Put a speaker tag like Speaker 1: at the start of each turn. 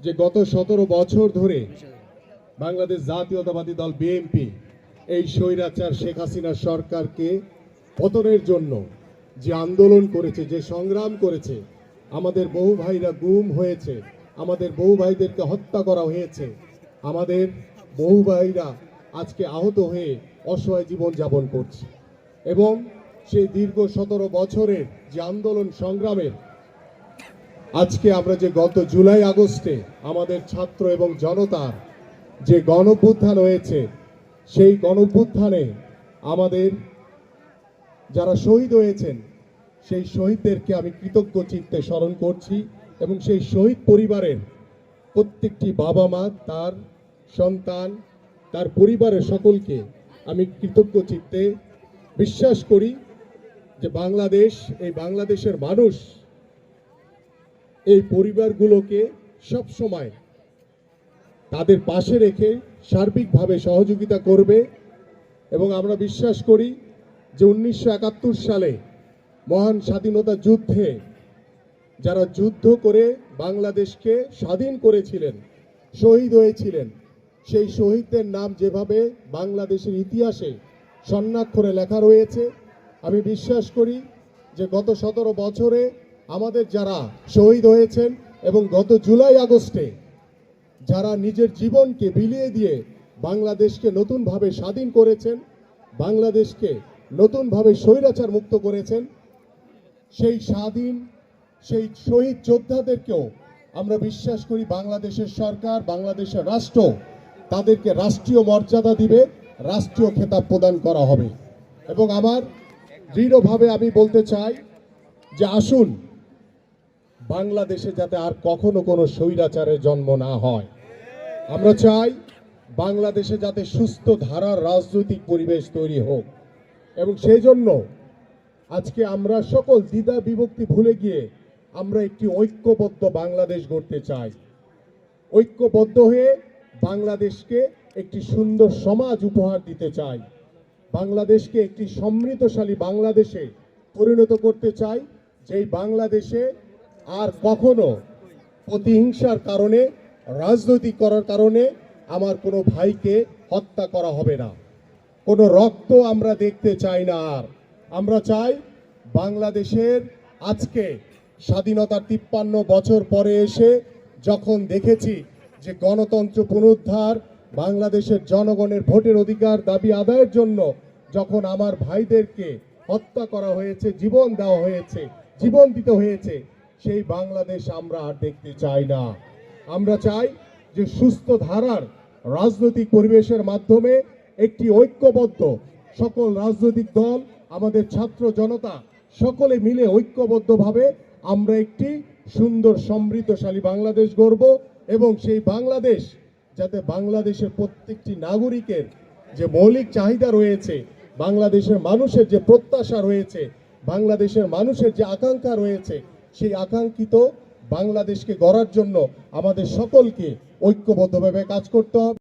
Speaker 1: যে গত সতেরো বছর ধরে বাংলাদেশ জাতীয়তাবাদী দল বিএনপি এই স্বৈরাচার শেখ হাসিনা সরকারকে পতনের জন্য যে আন্দোলন করেছে, যে সংগ্রাম করেছে, আমাদের বহু ভাইরা গুম হয়েছে, আমাদের বহু ভাইদেরকে হত্যা করা হয়েছে, আমাদের বহু ভাইরা আজকে আহত হয়ে অসহায় জীবন যাপন করছে। এবং সেই দীর্ঘ সতেরো বছরের যে আন্দোলন সংগ্রামের আজকে আমরা যে গত জুলাই আগস্টে আমাদের ছাত্র এবং জনতার যে গণভ্যুত্থান হয়েছে, সেই গণভ্যুত্থানে আমাদের যারা শহীদ হয়েছেন, সেই শহীদদেরকে আমি কৃতজ্ঞ চিত্তে স্মরণ করছি এবং সেই শহীদ পরিবারের প্রত্যেকটি বাবা মা, তার সন্তান, তার পরিবারের সকলকে আমি কৃতজ্ঞ চিত্তে বিশ্বাস করি যে বাংলাদেশ, এই বাংলাদেশের মানুষ এই পরিবারগুলোকে সব সময় তাদের পাশে রেখে সার্বিকভাবে সহযোগিতা করবে এবং আমরা বিশ্বাস করি যে উনিশশো একাত্তর সালে মহান স্বাধীনতা যুদ্ধে যারা যুদ্ধ করে বাংলাদেশকে স্বাধীন করেছিলেন, শহীদ হয়েছিলেন, সেই শহীদদের নাম যেভাবে বাংলাদেশের ইতিহাসে স্বর্ণাক্ষরে লেখা রয়েছে, আমি বিশ্বাস করি যে গত সতেরো বছরে আমাদের যারা শহীদ হয়েছেন এবং গত জুলাই আগস্টে যারা নিজের জীবনকে বিলিয়ে দিয়ে বাংলাদেশকে নতুনভাবে স্বাধীন করেছেন, বাংলাদেশকে নতুনভাবে স্বৈরাচার মুক্ত করেছেন, সেই স্বাধীন, সেই শহীদ যোদ্ধাদেরকেও আমরা বিশ্বাস করি বাংলাদেশের সরকার, বাংলাদেশের রাষ্ট্র তাদেরকে রাষ্ট্রীয় মর্যাদা দিবে, রাষ্ট্রীয় খেতাব প্রদান করা হবে। এবং আমার দৃঢ়ভাবে আমি বলতে চাই যে আসুন বাংলাদেশে যাতে আর কখনো কোনো স্বৈরাচারের জন্ম না হয়। আমরা চাই বাংলাদেশে যাতে সুস্থ ধারার রাজনৈতিক পরিবেশ তৈরি হোক। এবং সেই জন্য আজকে আমরা সকল দ্বিধা বিভক্তি ভুলে গিয়ে আমরা একটি ঐক্যবদ্ধ বাংলাদেশ গড়তে চাই। ঐক্যবদ্ধ হয়ে বাংলাদেশকে একটি সুন্দর সমাজ উপহার দিতে চাই। বাংলাদেশকে একটি সমৃদ্ধশালী বাংলাদেশে পরিণত করতে চাই, যেই বাংলাদেশে আর কখনো প্রতিহিংসার কারণে, রাজনৈতিক করার কারণে আমার কোনো ভাইকে হত্যা করা হবে না। কোনো রক্ত আমরা দেখতে চাই না আর। আমরা চাই বাংলাদেশের আজকে স্বাধীনতার তিপ্পান্ন বছর পরে এসে যখন দেখেছি যে গণতন্ত্র পুনরুদ্ধার, বাংলাদেশের জনগণের ভোটের অধিকার দাবি আদায়ের জন্য যখন আমার ভাইদেরকে হত্যা করা হয়েছে, জীবন দেওয়া হয়েছে, জীবন দিতে হয়েছে সেই বাংলাদেশ আমরা আর দেখতে চাই না। আমরা চাই যে সুস্থ ধারার রাজনৈতিক পরিবেশের মাধ্যমে একটি ঐক্যবদ্ধ সকল রাজনৈতিক দল, আমাদের ছাত্র জনতা, সকলে মিলে ঐক্যবদ্ধভাবে আমরা একটি সুন্দর সমৃদ্ধশালী বাংলাদেশ গড়ব এবং সেই বাংলাদেশ যাতে বাংলাদেশের প্রত্যেকটি নাগরিকের যে মৌলিক চাহিদা রয়েছে, বাংলাদেশের মানুষের যে প্রত্যাশা রয়েছে, বাংলাদেশের মানুষের যে আকাঙ্ক্ষা রয়েছে সেই আকাঙ্ক্ষিত বাংলাদেশকে গড়ার জন্য আমাদের সকলকে ঐক্যবদ্ধভাবে কাজ করতে হবে।